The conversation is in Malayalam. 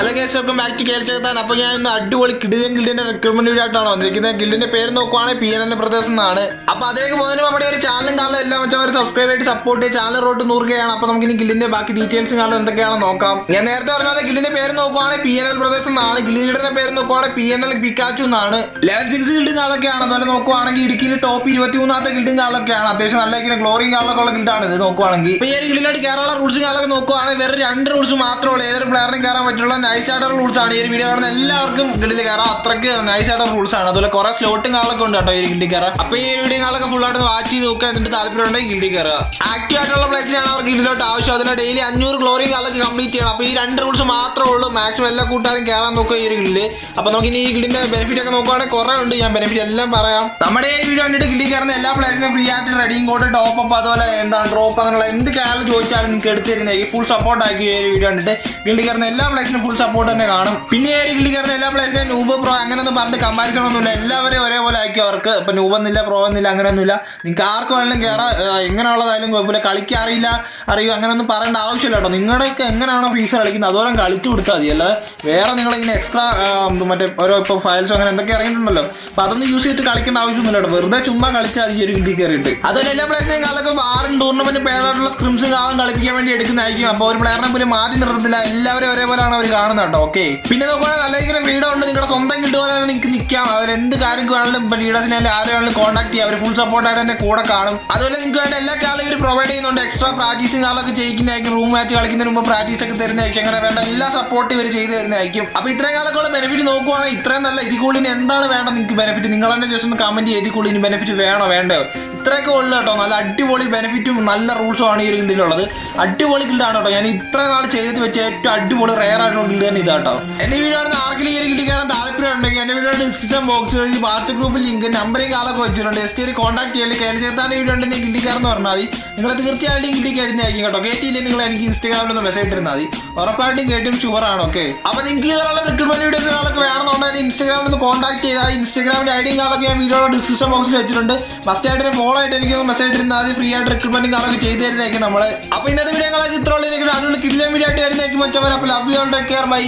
Hello guys welcome back to കേൾ ചേർത്താൻ അപ്പോൾ ഞാൻ ഇന്ന് അടിപൊളി കിടിലും ഗിൽഡിന്റെ റിക്രൂട്ട്മെന്റ് വീഡിയോ ആയിട്ടാണ് വന്നിരിക്കുന്നത്. ഗിൽഡിന്റെ പേര് നോക്കുവാണെങ്കിൽ പി എൻ എന്റെ പ്രദേശം എന്നാണ്. അപ്പോൾ അതിലേക്ക് പോകുന്നതിന് നമ്മുടെ ഒരു ചാനലും കാണാൻ എല്ലാം വെച്ചാൽ സബ്സ്ക്രൈബ് ചെയ്ത് സപ്പോർട്ട് ചെയ്ത് ചാനൽ റോട്ട് നൂറുകയാണ് അപ്പോൾ നമുക്ക് ഇനി ഗില്ലിന്റെ ബാക്കി ഡീറ്റെയിൽസും കാണാൻ എന്തൊക്കെയാണെന്ന് നോക്കാം. ഞാൻ നേരത്തെ പറഞ്ഞാൽ ഗില്ലിന്റെ പേര് നോക്കുവാണെങ്കിൽ പി എൻ എൽ പ്രദേശം എന്നാണ്. ഗില്ലിയുടെ പേര് നോക്കുവാണെങ്കിൽ പി എൻ എൽ പിക്കാച്ചു എന്നാണ്. ലെവൽ സിക്സ് ഗിൽഡും കാലൊക്കെയാണ് അതുപോലെ നോക്കുവാണെങ്കിൽ ഇടുക്കിയിൽ ടോപ്പ് ഇരുപത്തി മൂന്നാമത്തെ ഗിൽഡും കാലൊക്കെയാണ് അത്യാവശ്യം നല്ല ഇങ്ങനെ ഗ്ലോറി കാലൊക്കെ ഉള്ള ഗിൽഡാണ് ഇത് നോക്കുവാണെങ്കിൽ. ഈ ഒരു ഗിൽഡിലായിട്ട് കേരള റൂൾസും കാലൊക്കെ നോക്കുവാണെങ്കിൽ വേറെ രണ്ട് റൂൾസ് മാത്രമേ ഉള്ളൂ. ഏതൊരു പ്ലെയറിനും കയറാൻ പറ്റുള്ള. നൈസ് ആയിട്ട് റൂൾസ് ആണ്. ഈ ഒരു വീഡിയോ കാണുന്ന എല്ലാവർക്കും ഗിൽഡിൽ കയറാം അത്രയ്ക്ക് നൈസ് ആയിട്ട് റൂൾസ് ആണ്. അതുപോലെ കുറെ സ്ലോട്ടും കാലൊക്കെ ഉണ്ട് കേട്ടോ ഈ ഗിൽഡിൽ കയറാം അപ്പോൾ ഈ വീഡിയോ കാലൊക്കെ ഫുൾ ആയിട്ട് വാച്ച് ചെയ്ത് നോക്കുക. എന്നിട്ട് താല്പര്യം ഉണ്ടെങ്കിൽ ഗിൽഡിൽ കയറുക ആക്റ്റീവ് ആയിട്ടുള്ള പ്ലേസിലാണ് അവർക്ക് ഗിൽഡിലോട്ട് ആവശ്യം. അതിന് ഡെയിലി അഞ്ഞൂറ് ഗ്ലോറി കാലൊക്കെ കംപ്ലീറ്റ് ചെയ്യണം. അപ്പൊ ഈ രണ്ട് റൂൾസ് മാത്രമേ ഉള്ളൂ. മാക്സിമം എല്ലാ കൂട്ടുകാരും കയറാൻ നോക്കുക ഈ ഒരു ഗിൽഡിൽ അപ്പോൾ നമുക്ക് ഇനി ഈ ഗിൽഡിന്റെ ബെനിഫിറ്റ് ഒക്കെ നോക്കുവാണെങ്കിൽ കുറേ ഉണ്ട്. ഞാൻ ബെനിഫിറ്റ് എല്ലാം പറയാം. നമ്മുടെ ഈ വീഡിയോ കണ്ടിട്ട് ഗിൽഡിൽ കയറുന്ന എല്ലാ പ്ലേസിനും ഫ്രീ ആയിട്ട് റെഡിയും കോഡ് ടോപ്പ് അപ്പ് അതുപോലെ എന്താണ് ഡ്രോപ്പ് അങ്ങനെയുള്ള എന്ത് കാലം ചോദിച്ചാലും നിങ്ങൾക്ക് എടുത്തു തരുന്നതായിരിക്കും. ഫുൾ സപ്പോർട്ട് ആക്കി ഈ ഒരു വീഡിയോ കണ്ടിട്ട്. ഗിൽഡിൽ കയറുന്ന എല്ലാ പ്ലേസിനും ഫുൾ സപ്പോർട്ട് തന്നെ കാണും. പിന്നെ ഗിൽഡിൽ കയറുന്ന എല്ലാ പ്ലേസിലും നൂബ് പ്രോ അങ്ങനെയൊന്നും പറഞ്ഞിട്ട് കമ്പാരിസൺ ഒന്നുമില്ല എല്ലാവരെയും ഒരേപോലെ ആക്കി അവർക്ക്. ഇപ്പം നൂബ് എന്നില്ല പ്രോ എന്നില്ല അങ്ങനെയൊന്നുമില്ല. നിങ്ങൾക്ക് ആർക്ക് വേണമെങ്കിലും കയറാം. എങ്ങനെയുള്ളതായാലും കുഴപ്പമില്ല. കളിക്കാൻ അറിയില്ല. അറിയോ അങ്ങനെയൊന്നും പറയേണ്ട ആവശ്യമില്ല കേട്ടോ. നിങ്ങളുടെയൊക്കെ എങ്ങനെയാണോ ഫ്രീ ഫയർ കളിക്കുന്നത് അതോരം കളിച്ചു കൊടുത്താൽ മതി. അല്ലാതെ വേറെ നിങ്ങൾ ഇങ്ങനെ എക്സ്ട്രാ മറ്റേ ഓരോ ഇപ്പോൾ ഫയൽസോ അങ്ങനെ എന്തൊക്കെ ഇറങ്ങിയിട്ടുണ്ടല്ലോ. അപ്പോൾ അതൊന്നും യൂസ് ചെയ്തിട്ട് കളിക്കേണ്ട ആവശ്യമൊന്നുമില്ല കേട്ടോ. വെറുതെ ചുമ്മാ കളിച്ചാൽ മതി ഒരു ഇന്ത്യ കയറിയിട്ട്. അതുപോലെ എല്ലാ പ്ലേസിനെയും കാലൊക്കെ വാറും ടൂർണമെന്റ് പേരായിട്ടുള്ള സ്ക്രിംസ് കാലം കളിപ്പിക്കാൻ വേണ്ടി എടുക്കുന്നതായിരിക്കും. അപ്പോൾ ഒരു പ്ലെയറിനെ പോലും മാറ്റി നിർത്തത്തില്ല എല്ലാവരും ഒരേപോലെയാണ് അവർ കാണുന്നത് കേട്ടോ. ഓക്കെ പിന്നെ നോക്കുകയാണെങ്കിൽ നല്ല ഇങ്ങനെ ഫ്രീഡം ഉണ്ട്. നിങ്ങളുടെ സ്വന്തം ഗിൽഡ് പോലെ തന്നെ നിങ്ങൾക്ക് നിൽക്കാം അതിൽ എന്ത് കാര്യം വേണമെങ്കിലും ഇപ്പോൾ ലീഡേഴ്സിനെ ആരെ വേണമെങ്കിലും കോൺടാക്ട് ചെയ്യാം. അവർ ഫുൾ സപ്പോർട്ടായിട്ട് തന്നെ കൂടെ കാണും. അതുപോലെ നിങ്ങൾക്ക് വേണ്ട എല്ലാ കാലം ഇവർ പ്രൊവൈഡ് ചെയ്യുന്നുണ്ട്. എക്സ്ട്രാ പ്രാക്ടീസും കാലമൊക്കെ ചെയ്യിക്കുന്നതായിരിക്കും റൂം മാച്ച് കളിക്കുന്നതിന് മുമ്പ് പ്രാക്ടീസ് ഒക്കെ തരുന്നതായിരിക്കും അങ്ങനെ വേണ്ട എല്ലാ സപ്പോർട്ടും ഇവർ ചെയ്തു തരുന്നതായിരിക്കും. അപ്പോൾ ഇത്രയും കാലക്കുള്ള ബെനിഫിറ്റ് നോക്കുവാണെങ്കിൽ ഇത്രയും നല്ല ഇതിക്കുള്ളിന് എന്താണ് വേണ്ടത് നിങ്ങൾക്ക് ബെനിഫിറ്റ് നിങ്ങൾ തന്നെ ജസ്റ്റ് ഒന്ന് കമന്റ് ചെയ്ത് ബെനിഫിറ്റ് വേണോ വേണ്ടോ ഇത്രയൊക്കെ ഉള്ളു കേട്ടോ. നല്ല അടിപൊളി ബെനിഫിറ്റും നല്ല റൂൾസും ആണ് ഈ ഒരു ഗിൽഡിലുള്ളത് അടിപൊളി ഗിൽഡാണ് കേട്ടോ. ഞാൻ ഇത്ര നാൾ ചെയ്തിട്ട് വെച്ച ഏറ്റവും അടിപൊളി റെയർ ആയിട്ടുള്ള ഗിൽഡ് തന്നെ ഇതാട്ടോ എന്റെ വീഡിയോ ആണ് ആർക്കെങ്കിലും ഈ ഒരു ഗിൽഡിക്കാരൻ താല്പര്യം ഉണ്ടെങ്കിൽ ഡിസ്ക്രിപ്ഷൻ ബോക്സ് വഴി വാട്സപ്പ് ഗ്രൂപ്പിൽ ലിങ്ക് നമ്പറും കാലൊക്കെ വെച്ചിട്ടുണ്ട്. എസ് ഒരു കോൺടാക്ട് ചെയ്യൽ കയറി ചേർത്താൻ വീഡിയോ ഉണ്ടെങ്കിൽ കയറുന്ന പറഞ്ഞാൽ മതി. നിങ്ങൾ തീർച്ചയായിട്ടും ഗിൽഡി കയറുന്നതായിരിക്കും കേട്ടോ കേട്ടില്ലേ നിങ്ങൾ എനിക്ക് ഇൻസ്റ്റാഗ്രാമിൽ ഒന്ന് മെസ്സേജ് ഇട്ടിരുന്നാൽ മതി. ഉറപ്പായിട്ടും കേട്ടും ഷുവർ ആണ് ഓക്കെ അപ്പൊ നിങ്ങൾക്ക് ഇതുള്ള റിക്രൂട്ട്മെന്റ് വീഡിയോസ് കാലൊക്കെ വേണമെന്നുണ്ടെങ്കിൽ ഇൻസ്റ്റാഗ്രാമിൽ ഒന്ന് കോൺടാക്ട് ചെയ്താൽ ഇൻസ്റ്റാഗ്രാമിന്റെ ഐഡിയും കാലൊക്കെ ഞാൻ വീഡിയോ ഡിസ്ക്രിപ്ഷൻ ബോക്സിൽ വെച്ചിട്ടുണ്ട്. ഫസ്റ്റ് ആയിട്ട് ഫോളോ ആയിട്ട് എനിക്ക് മെസ്സേജ് ഇട്ടിരുന്നാൽ മതി. ഫ്രീ ആയിട്ട് റിക്രൂട്ട്മെന്റും കാലൊക്കെ ചെയ്ത് തരുന്നതായിരിക്കും നമ്മൾ അപ്പൊ ഇന്നത്തെ വീഡിയോ കാലൊക്കെ ഇത്രയുള്ള ഉള്ള. അടിപൊളി കിഡിലെ വീഡിയോ ആയിട്ട് വരുന്നതായിരിക്കും. മറ്റവർ അപ്പോൾ love you take care bye